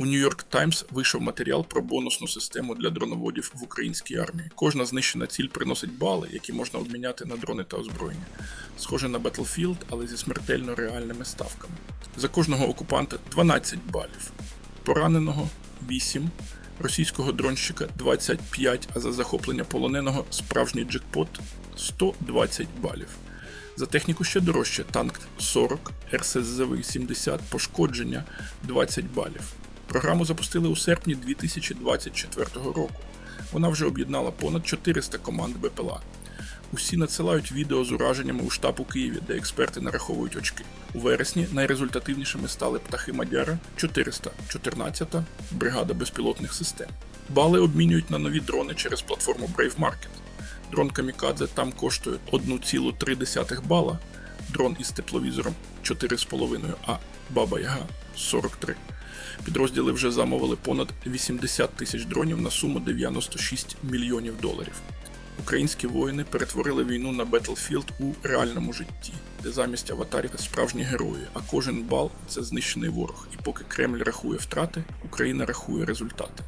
У New York Times вийшов матеріал про бонусну систему для дроноводів в українській армії. Кожна знищена ціль приносить бали, які можна обміняти на дрони та озброєння. Схоже на Battlefield, але зі смертельно реальними ставками. За кожного окупанта 12 балів, пораненого 8, російського дронщика 25, а за захоплення полоненого справжній джекпот 120 балів. За техніку ще дорожче танк 40, РСЗВ 70, пошкодження 20 балів. Програму запустили у серпні 2024 року. Вона вже об'єднала понад 400 команд БПЛА. Усі надсилають відео з ураженнями у штаб у Києві, де експерти нараховують очки. У вересні найрезультативнішими стали птахи Мадяра 414 бригада безпілотних систем. Бали обмінюють на нові дрони через платформу Brave Market. Дрон Камікадзе там коштує 1,3 бала, дрон із тепловізором 4,5, а Баба Яга 43. Підрозділи вже замовили понад 80 тисяч дронів на суму 96 мільйонів доларів. Українські воїни перетворили війну на Battlefield у реальному житті, де замість аватарів справжні герої, а кожен бал це знищений ворог. І поки Кремль рахує втрати, Україна рахує результати.